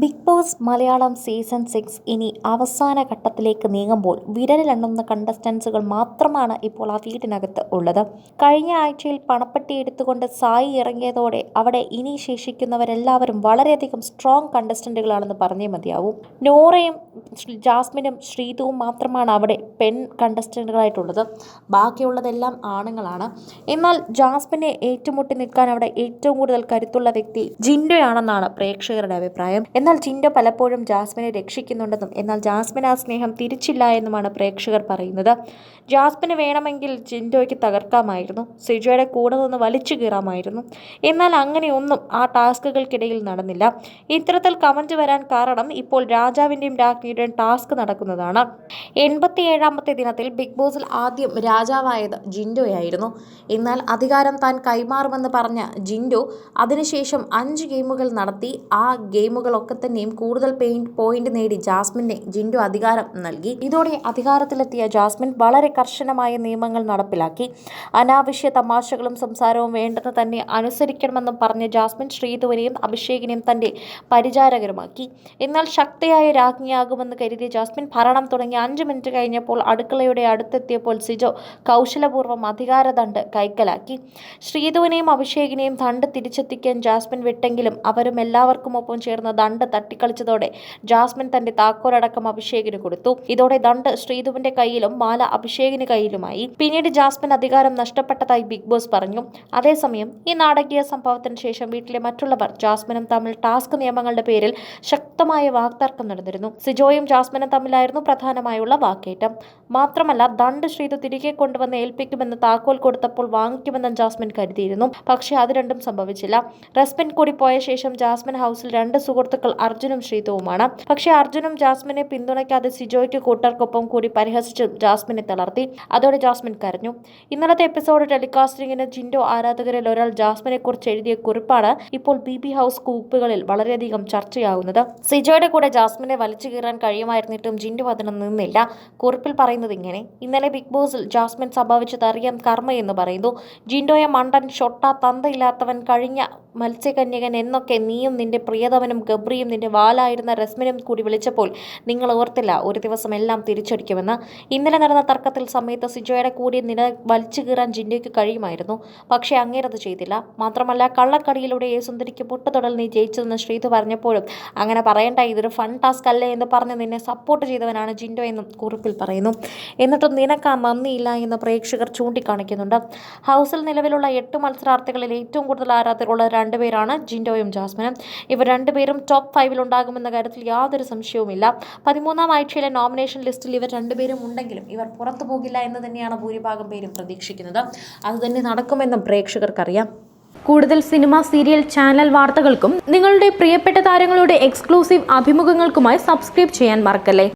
Bigg Boss Malayalam season six ഇനി അവസാന ഘട്ടത്തിലേക്ക് നീങ്ങുമ്പോൾ വിരലിലെണ്ണുന്ന കണ്ടസ്റ്റൻസുകൾ മാത്രമാണ് ഇപ്പോൾ ആ വീടിനകത്ത് ഉള്ളത്. കഴിഞ്ഞ ആഴ്ചയിൽ പണപ്പെട്ടി എടുത്തുകൊണ്ട് സായി ഇറങ്ങിയതോടെ അവിടെ ഇനി ശേഷിക്കുന്നവരെല്ലാവരും വളരെയധികം സ്ട്രോങ് കണ്ടസ്റ്റന്റുകളാണെന്ന് പറഞ്ഞേ മതിയാവും. നോറയും ജാസ്മിനും ശ്രീതുവും മാത്രമാണ് അവിടെ പെൺ കണ്ടസ്റ്റന്റുകളായിട്ടുള്ളത് ബാക്കിയുള്ളതെല്ലാം ആണുങ്ങളാണ്. എന്നാൽ ജാസ്മിനെ ഏറ്റുമുട്ടി നിൽക്കാൻ അവിടെ ഏറ്റവും കൂടുതൽ കരുത്തുള്ള വ്യക്തി ജിൻഡോയാണെന്നാണ് പ്രേക്ഷകരുടെ അഭിപ്രായം. എന്നാൽ ജിൻഡോ പലപ്പോഴും ജാസ്മിനെ രക്ഷിക്കുന്നുണ്ടെന്നും എന്നാൽ ജാസ്മിൻ ആ സ്നേഹം തിരിച്ചില്ല എന്നുമാണ് പ്രേക്ഷകർ പറയുന്നത്. ജാസ്മിന് വേണമെങ്കിൽ ജിൻഡോയ്ക്ക് തകർക്കാമായിരുന്നു. സിജോയുടെ കൂടെ നിന്ന് വലിച്ചു കീറാമായിരുന്നു. എന്നാൽ അങ്ങനെയൊന്നും ആ ടാസ്കുകൾക്കിടയിൽ നടന്നില്ല. ഇത്തരത്തിൽ കമന്റ് വരാൻ കാരണം ഇപ്പോൾ രാജാവിന്റെയും രാജ്ഞിയുടെയും ടാസ്ക് നടക്കുന്നതാണ്. എൺപത്തിയേഴാമത്തെ ദിനത്തിൽ ബിഗ് ബോസിൽ ആദ്യം രാജാവായത് ജിൻഡോയായിരുന്നു എന്നാൽ അധികാരം താൻ കൈമാറുമെന്ന് പറഞ്ഞ ജിൻഡോ അതിനുശേഷം അഞ്ച് ഗെയിമുകൾ നടത്തി. ആ ഗെയിമുകളൊക്കെ തന്നെയും കൂടുതൽ പെയിന്റ് പോയിന്റ് നേടി ജാസ്മിനെ ജിൻഡു അധികാരം നൽകി. ഇതോടെ അധികാരത്തിലെത്തിയ ജാസ്മിൻ വളരെ കർശനമായ നിയമങ്ങൾ നടപ്പിലാക്കി. അനാവശ്യ തമാശകളും സംസാരവും വേണ്ടെന്ന് തന്നെ അനുസരിക്കണമെന്നും പറഞ്ഞ് ജാസ്മിൻ ശ്രീധുവിനെയും അഭിഷേകിനെയും തന്റെ പരിചാരകരുമാക്കി. എന്നാൽ ശക്തിയായ രാജ്ഞിയാകുമെന്ന് കരുതിയ ജാസ്മിൻ ഭരണം തുടങ്ങി അഞ്ച് മിനിറ്റ് കഴിഞ്ഞപ്പോൾ അടുക്കളയുടെ അടുത്തെത്തിയപ്പോൾ സിജോ കൗശലപൂർവം അധികാരദണ്ഡ് കൈക്കലാക്കി. ശ്രീധുവിനെയും അഭിഷേകിനെയും ദണ്ഡ് തിരിച്ചെത്തിക്കാൻ ജാസ്മിൻ വിട്ടെങ്കിലും അവരും എല്ലാവർക്കും ഒപ്പം ചേർന്ന് തട്ടിക്കളിച്ചതോടെ ജാസ്മിൻ തന്റെ താക്കോലടക്കം അഭിഷേകിന് കൊടുത്തു. ഇതോടെ ദണ്ട് ശ്രീധുവിന്റെ കയ്യിലും മാല അഭിഷേകിന് കയ്യിലുമായി. പിന്നീട് ജാസ്മിൻ അധികാരം നഷ്ടപ്പെട്ടതായി ബിഗ് ബോസ് പറഞ്ഞു. അതേസമയം ഈ നാടകീയ സംഭവത്തിന് ശേഷം വീട്ടിലെ മറ്റുള്ളവർ ജാസ്മിനും തമ്മിൽ ടാസ്ക് നിയമങ്ങളുടെ പേരിൽ ശക്തമായ വാക്തർക്കം നടന്നിരുന്നു. സിജോയും ജാസ്മിനും തമ്മിലായിരുന്നു പ്രധാനമായുള്ള വാക്കേറ്റം. മാത്രമല്ല ദണ്ട് ശ്രീധു തിരികെ കൊണ്ടുവന്ന് ഏൽപ്പിക്കുമെന്ന് താക്കോൽ കൊടുത്തപ്പോൾ വാങ്ങിക്കുമെന്ന് ജാസ്മിൻ കരുതിയിരുന്നു. പക്ഷേ അത് രണ്ടും സംഭവിച്ചില്ല. റെസ്പിൻ കൂടി പോയ ശേഷം ജാസ്മിൻ ഹൗസിൽ രണ്ട് സുഹൃത്തുക്കൾ അർജുനും ശ്രീതുവുമാണ്. പക്ഷേ അർജുനും ജാസ്മിനെ പിന്തുണയ്ക്കാതെ സിജോയ്ക്ക് കൂട്ടർക്കൊപ്പം കൂടി പരിഹസിച്ച് ജാസ്മിനെ തളർത്തി. അതോടെ ജാസ്മിൻ കരഞ്ഞു. ഇന്നലത്തെ എപ്പിസോഡ് ടെലികാസ്റ്റിംഗിന് ജിൻഡോ ആരാധകരിൽ ഒരാൾ ജാസ്മിനെ കുറിച്ച് എഴുതിയ കുറിപ്പാണ് ഇപ്പോൾ ബി ബി ഹൗസ് കൂപ്പുകളിൽ വളരെയധികം ചർച്ചയാകുന്നത്. സിജോയുടെ കൂടെ ജാസ്മിനെ വലിച്ചു കീറാൻ കഴിയുമായിരുന്നിട്ടും ജിൻഡോ അതിന് നിന്നില്ല. കുറിപ്പിൽ പറയുന്നത് ഇങ്ങനെ ഇന്നലെ ബിഗ് ബോസിൽ ജാസ്മിൻ സംഭവിച്ചത് അറിയാൻ കർമ്മ എന്ന് പറയുന്നു. ജിൻഡോയെ മണ്ടൻ ഷൊട്ട തന്തയില്ലാത്തവൻ കഴിഞ്ഞ മത്സ്യകന്യകൻ എന്നൊക്കെ നീയും നിന്റെ പ്രിയതമനും ഗബ്രിയും നിന്റെ വാലായിരുന്ന രസ്മിനും കൂടി വിളിച്ചപ്പോൾ നിങ്ങൾ ഓർത്തില്ല ഒരു ദിവസം എല്ലാം തിരിച്ചടിക്കുമെന്ന്. ഇന്നലെ നടന്ന തർക്കത്തിൽ സമയത്ത് സിജോയുടെ കൂടി നില വലിച്ചു കീറാൻ ജിൻഡോയ്ക്ക് കഴിയുമായിരുന്നു. പക്ഷേ അങ്ങേരത് ചെയ്തില്ല. മാത്രമല്ല കള്ളക്കളിയിലൂടെ ഈ സുന്ദരിക്ക് പൊട്ടുതൊടൽ നീ ജയിച്ചതെന്ന് ശ്രീധു പറഞ്ഞപ്പോഴും അങ്ങനെ പറയണ്ട ഇതൊരു ഫൺ ടാസ്ക് അല്ലേ എന്ന് പറഞ്ഞ് നിന്നെ സപ്പോർട്ട് ചെയ്തവനാണ് ജിൻഡോ എന്നും കുറിപ്പിൽ പറയുന്നു. എന്നിട്ടും നിനക്ക് ആ നന്ദിയില്ല എന്ന് പ്രേക്ഷകർ ചൂണ്ടിക്കാണിക്കുന്നുണ്ട്. ഹൗസിൽ നിലവിലുള്ള എട്ട് മത്സരാർത്ഥികളിൽ ഏറ്റവും കൂടുതൽ ആരാധകരുള്ള രണ്ടുപേരാണ് ജിൻഡോയും ജാസ്മിനും. ഇവർ രണ്ടുപേരും ടോപ്പ് ഫൈവിൽ ഉണ്ടാകുമെന്ന കാര്യത്തിൽ യാതൊരു സംശയവുമില്ല. പതിമൂന്നാം ആഴ്ചയിലെ നോമിനേഷൻ ലിസ്റ്റിൽ ഇവർ രണ്ടുപേരും ഉണ്ടെങ്കിലും ഇവർ പുറത്തു പോകില്ല എന്ന് തന്നെയാണ് ഭൂരിഭാഗം പേരും പ്രതീക്ഷിക്കുന്നത്. അതുതന്നെ നടക്കുമെന്നും പ്രേക്ഷകർക്കറിയാം. കൂടുതൽ സിനിമ സീരിയൽ ചാനൽ വാർത്തകൾക്കും നിങ്ങളുടെ പ്രിയപ്പെട്ട താരങ്ങളുടെ എക്സ്ക്ലൂസീവ് അഭിമുഖങ്ങൾക്കുമായി സബ്സ്ക്രൈബ് ചെയ്യാൻ മറക്കല്ലേ?